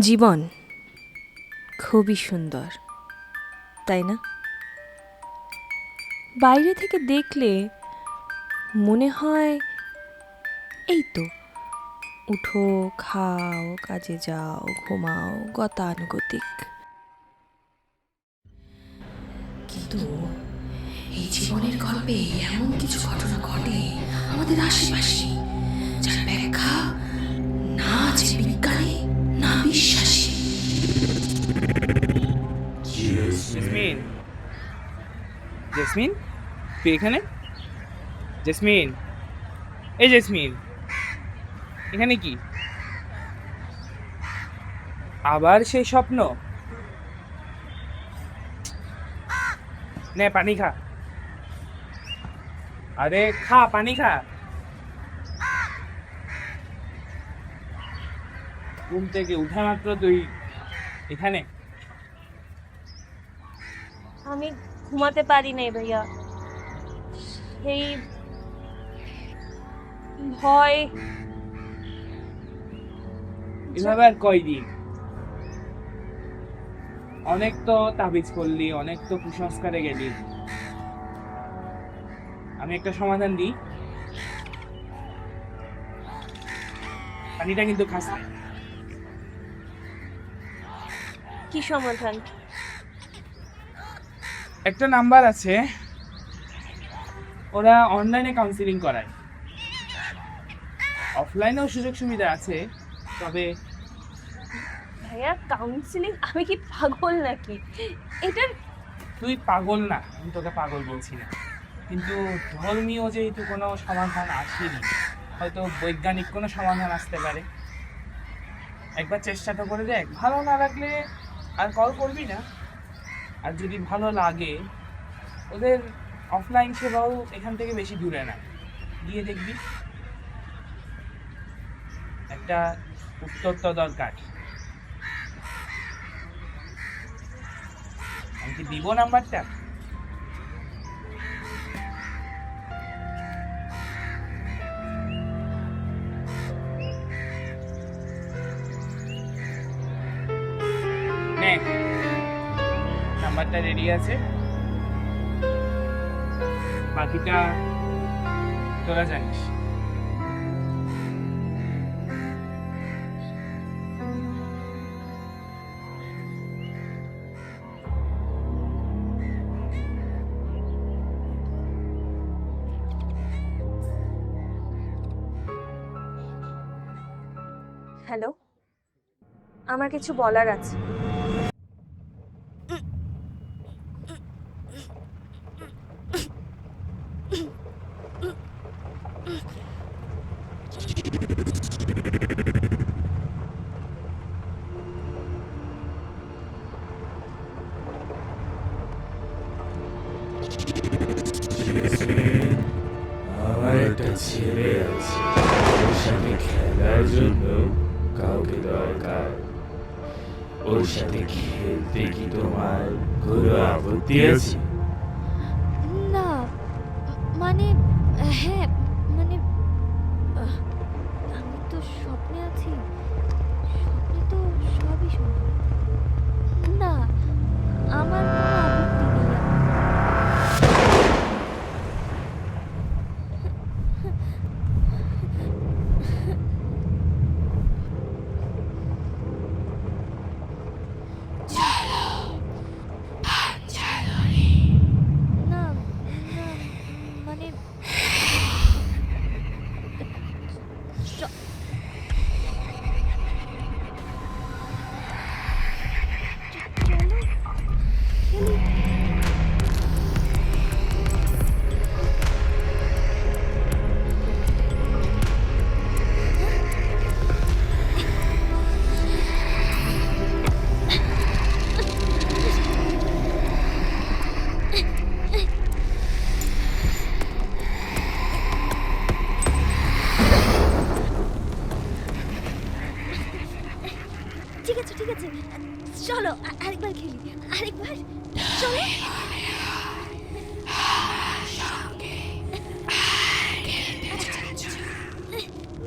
জীবন খুবই সুন্দর, তাই না? বাইরে থেকে দেখলে মনে হয় এই তো, উঠো, খাও, কাজে যাও, ঘুমাও, গতানুগতিক। কিন্তু এই জীবনের গল্পে এমন কিছু ঘটনা ঘটে আমাদের আশেপাশে, যার ব্যাখ্যা না আছে বিজ্ঞানে জেসমিন, তুই এখানে? জেসমিন, এই জেসমিন, এখানে কি? আবার সেই স্বপ্ন? নে, পানি খা। আরে, খা, পানি খা। ঘুম থেকে উঠা মাত্র তুই এখানে। আমি ঘুমাতে পারি নাই ভাইয়া। সেই ভয়। এভাবে আর কয়দিন? অনেক তো তাবিজ করলি অনেক তো কুসংস্কারে গেলি। আমি একটা সমাধান দিই। পানিটা কিন্তু খাস। কি সমাধান? একটা নাম্বার আছে ওরা অনলাইনে কাউন্সিলিং করায়। অফলাইনেও সুযোগ সুবিধা আছে তবে ভাইয়া কাউন্সিলিং আমি কি পাগল নাকি? এটার তুই পাগল না আমি তোকে পাগল বলছি না। কিন্তু ধর্মীয় যেহেতু কোনো সমাধান আসেনি হয়তো বৈজ্ঞানিক কোনো সমাধান আসতে পারে। একবার চেষ্টা তো করে দেখ ভালো না লাগলে আর কল করবি না। আর যদি ভালো লাগে, ওদের অফলাইন সেবাও এখান থেকে বেশি দূরে না। গিয়ে দেখবি। একটা উত্তর তো দরকার। আমি কি দিব নাম্বারটা? নে। নাম্বারটা রেডি আছে। বাকিটা তোরা জানিস। হ্যালো আমার কিছু বলার আছে। কোনো আপত্তি আছে না মানে হ্যাঁ চলো আরেকবার খেলি, আরেকবার। চলো।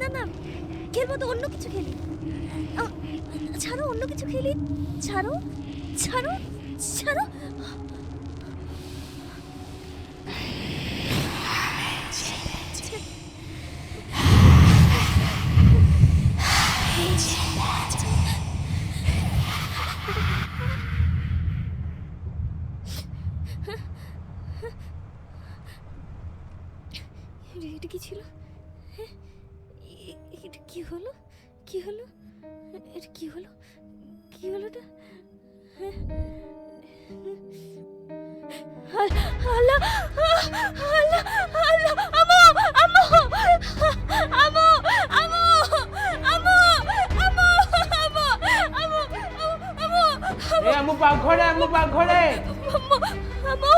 না না খেলব তো অন্য কিছু খেলি। ছাড়ো, অন্য কিছু খেলি। ছাড়ো ছাড়ো ছাড়ো। পাকঘরে আমু পাকঘরে আমো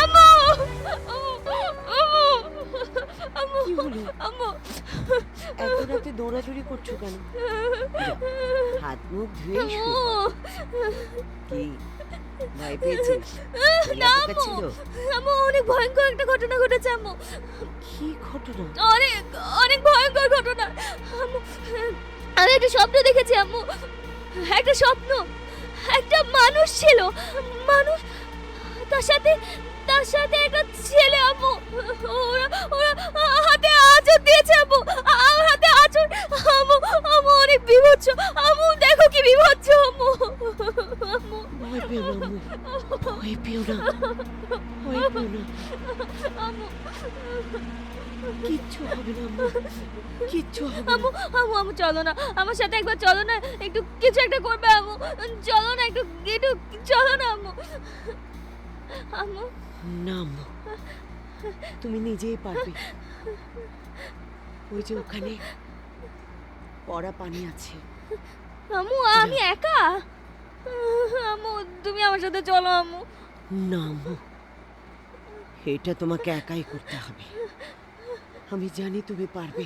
আমো আমো আমো আমো কি হলো? আমো এত রাতে দৌড়াদৌড়ি করছ কেন? হাত মুখ ধুয়ে কি? ভয় পেয়েছিস? না অনেক ভয়ঙ্কর একটা ঘটনা ঘটেছে আমো কি ঘটনা? অনেক অনেক ভয়ঙ্কর ঘটনা। আম্মু, আমি একটা স্বপ্ন দেখেছি আম্মু। একটা স্বপ্ন। একটা মানুষ ছিল। মানুষ তার সাথে তার সাথে একটা ছেলে আম্মু। ওরা ওরা হাতে আঁচড় দিয়েছে আম্মু। আমার হাতে আঁচড়। আম্মু আম্মু অনেক বিভৎস। আম্মু দেখো কি বিভৎস আম্মু। আম্মু। ভয় পেও না আম্মু। ভয় পেও না। ভয় পেও না। আম্মু। কিচ্ছু হবে না আম্মু। কিচ্ছু হবে আমু না আমু আমু চলো না। আমার সাথে একবার চলো না একটু কিছু একটা করবে আমু চলো না একটু একটু চলো না আমু আমু না আম্মু। তুমি নিজেই পারবে। ওই যে ওখানে পড়া পানি আছে। আমু আমি একা? আমু তুমি আমার সাথে চলো আমু না আম্মু। এটা তোমাকে একাই করতে হবে। আমি জানি তুমি পারবে।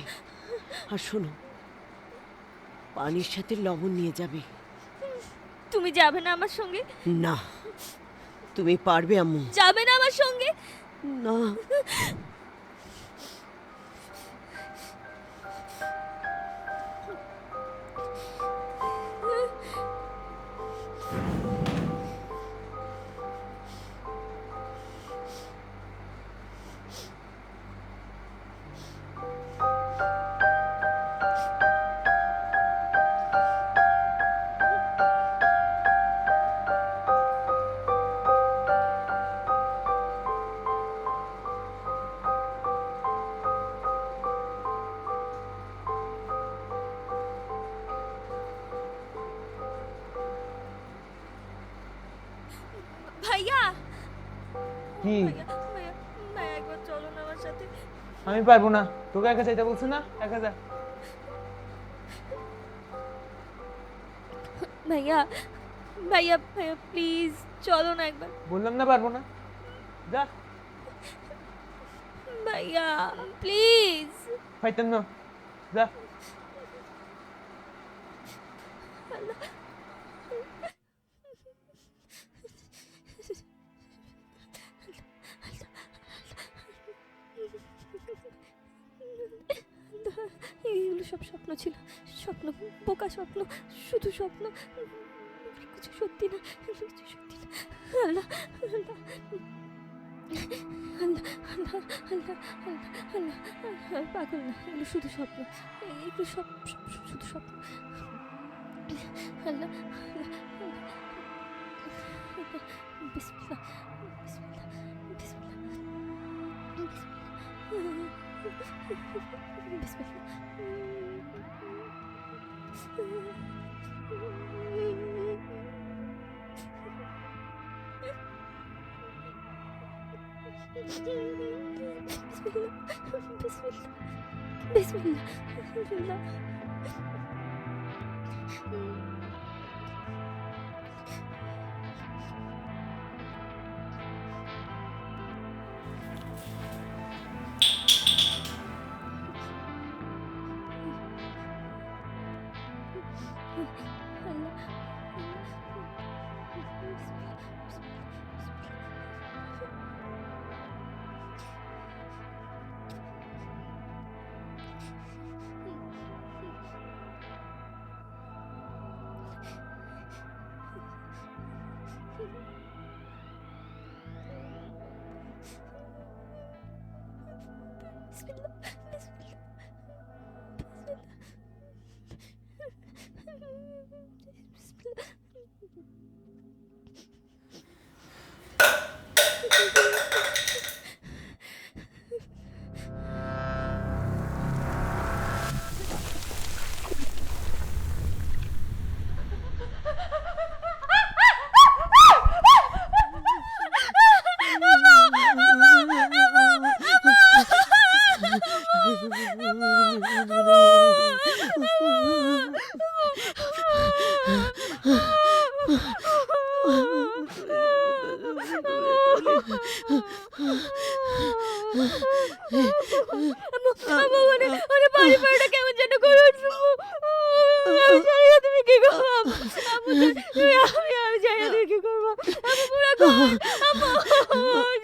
আর শোনো পানির সাথে লবণ নিয়ে যাবে। তুমি যাবে না আমার সঙ্গে? না তুমি পারবে আম্মু। যাবে না আমার সঙ্গে? না। কি? ভাইয়া একবার চলো না আমার সাথে। আমি পারব না। তোকে একা চাইতে বলছো না? একা যা। ভাইয়া ভাইয়া ভাইয়া প্লিজ চলো না একবার। বললাম না পারব না। যা। ভাইয়া প্লিজ। ফাইতেন না যা। এইগুলো সব স্বপ্ন ছিল। স্বপ্ন, বোকা স্বপ্ন, শুধু স্বপ্ন। কিছু সত্যি না কিছু সত্যি না। আল্লাহ আল্লাহ। পাগল না, এগুলো শুধু স্বপ্ন। এগুলো সব শুধু স্বপ্ন। আল্লাহ بسم الله بسم الله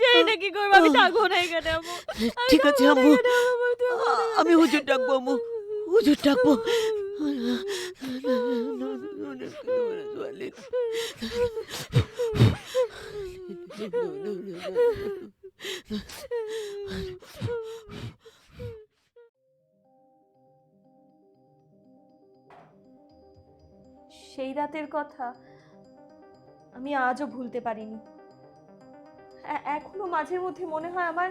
জানি না কি করব আমি থাকব না এখানে আম্মু। আমি ঠিক আছে, আম্মু। আমি হুজুর ডাকবো আম্মু। হুজুর ডাকবো। সেই রাতের কথা আমি আজও ভুলতে পারিনি। এখনও মাঝে মধ্যে মনে হয় আমার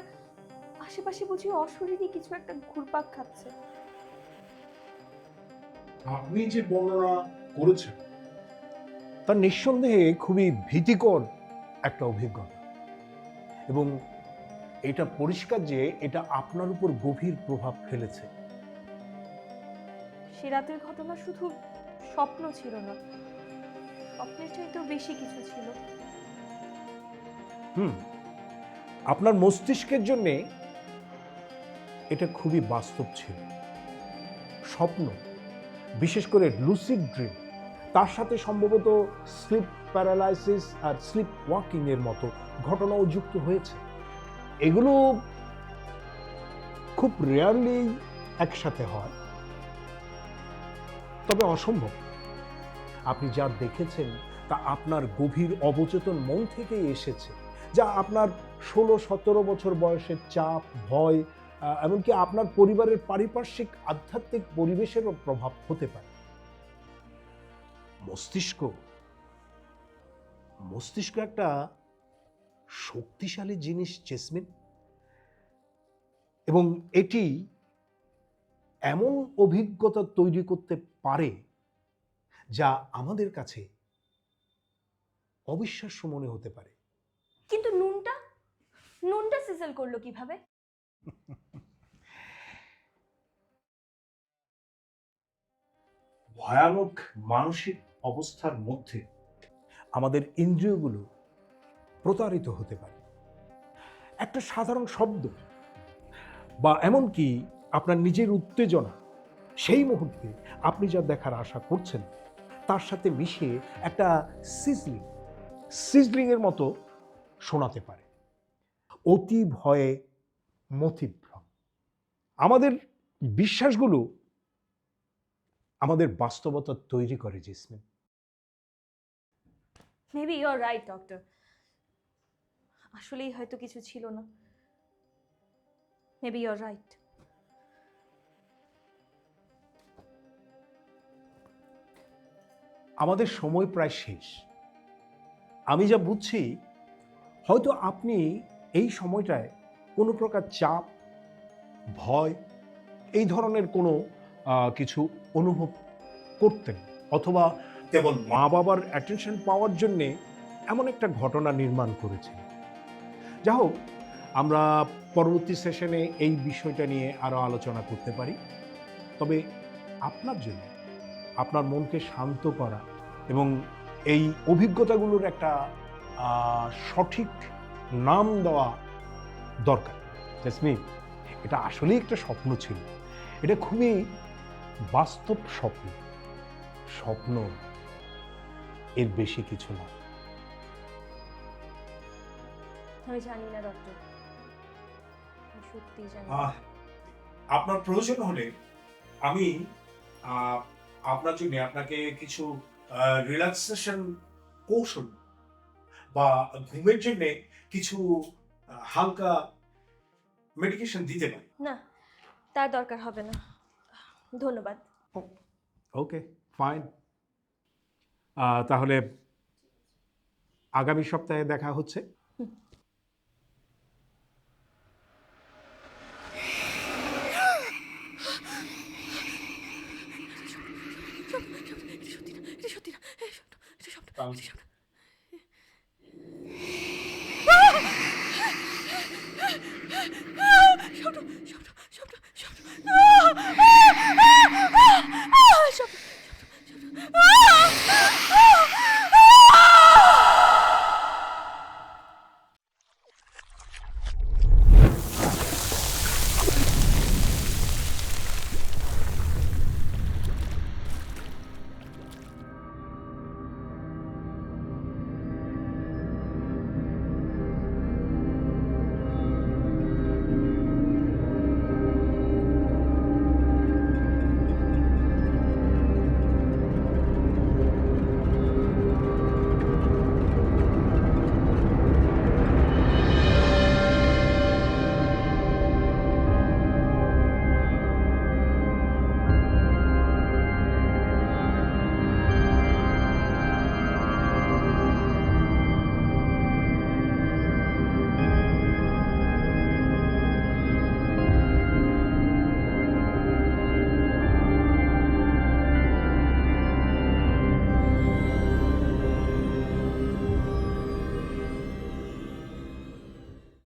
আশেপাশে বুঝি অশরীরই কিছু একটা ঘুরপাক খাচ্ছে। আপনি যে বর্ণনা করেছেন তা নিঃসন্দেহে খুবই ভীতিকর একটা অভিজ্ঞতা। এবং এটা পরিষ্কার যে এটা আপনার উপর গভীর প্রভাব ফেলেছে। সে রাতের ঘটনা শুধু স্বপ্ন ছিল না স্বপ্নের চাইতেও বেশি কিছু ছিল। হুম, আপনার মস্তিষ্কের জন্যে এটা খুবই বাস্তব ছিল। স্বপ্ন, বিশেষ করে লুসিড ড্রিম তার সাথে সম্ভবত স্লিপ প্যারালাইসিস আর স্লিপ ওয়াকিং এর মতো ঘটনাও যুক্ত হয়েছে। এগুলো খুব রেয়ারলি একসাথে হয়। তবে অসম্ভব, আপনি যা দেখেছেন তা আপনার গভীর অবচেতন মন থেকেই এসেছে। যা আপনার ষোলো, সতেরো বছর বয়সের চাপ, ভয় এমনকি আপনার পরিবারের পারিপার্শ্বিক আধ্যাত্মিক পরিবেশেরও প্রভাব হতে পারে। মস্তিষ্ক মস্তিষ্ক একটা শক্তিশালী জিনিস, জেসমিন। এবং এটি এমন অভিজ্ঞতা তৈরি করতে পারে যা আমাদের কাছে অবিশ্বাস্য মনে হতে পারে। কিন্তু নুনটা নুনটা সিজল করল কীভাবে? ভয়ানক মানসিক অবস্থার মধ্যে আমাদের ইন্দ্রিয়গুলো প্রতারিত হতে পারে। একটা সাধারণ শব্দ বা এমনকি আপনার নিজের উত্তেজনা, সেই মুহূর্তে আপনি যা দেখার আশা করছেন, তার সাথে মিশে একটা সিজলিং সিজলিংয়ের মতো শোনাতে পারে। অতি ভয়ে মতিভ্রম। আমাদের বিশ্বাসগুলো আমাদের বাস্তবতা তৈরি করে Jasmine. Maybe you're right doctor আসলেই হয়তো কিছু ছিল না। মেবি ইউর রাইট আমাদের সময় প্রায় শেষ। আমি যা বুঝছি হয়তো আপনি এই সময়টায় কোনো প্রকার চাপ, ভয়, এই ধরনের কোনো কিছু অনুভব করতেন অথবা কেবল মা বাবার অ্যাটেনশন পাওয়ার জন্যে এমন একটা ঘটনা নির্মাণ করেছেন। যা হোক, আমরা পরবর্তী সেশনে এই বিষয়টা নিয়ে আরও আলোচনা করতে পারি। তবে আপনার জন্য, আপনার মনকে শান্ত করা এবং এই অভিজ্ঞতাগুলোর একটা সঠিক নাম দেওয়া দরকার। জাসমিন এটা আসলেই একটা স্বপ্ন ছিল। এটা খুবই বাস্তব স্বপ্ন। স্বপ্ন এর বেশি কিছু না। আমি জানি না ডক্টর জানি আপনার প্রয়োজন হলে আমি আহ, আপনার জন্য আপনাকে কিছু রিল্যাক্সেশন কৌশল বা ঘুমের জন্য কিছু হালকা মেডিকেশন দিতে পারি। না তার দরকার হবে না। ধন্যবাদ। ওকে ফাইন তাহলে আগামী সপ্তাহে দেখা হচ্ছে। সত্যি না এটা সত্যি না 跳出来。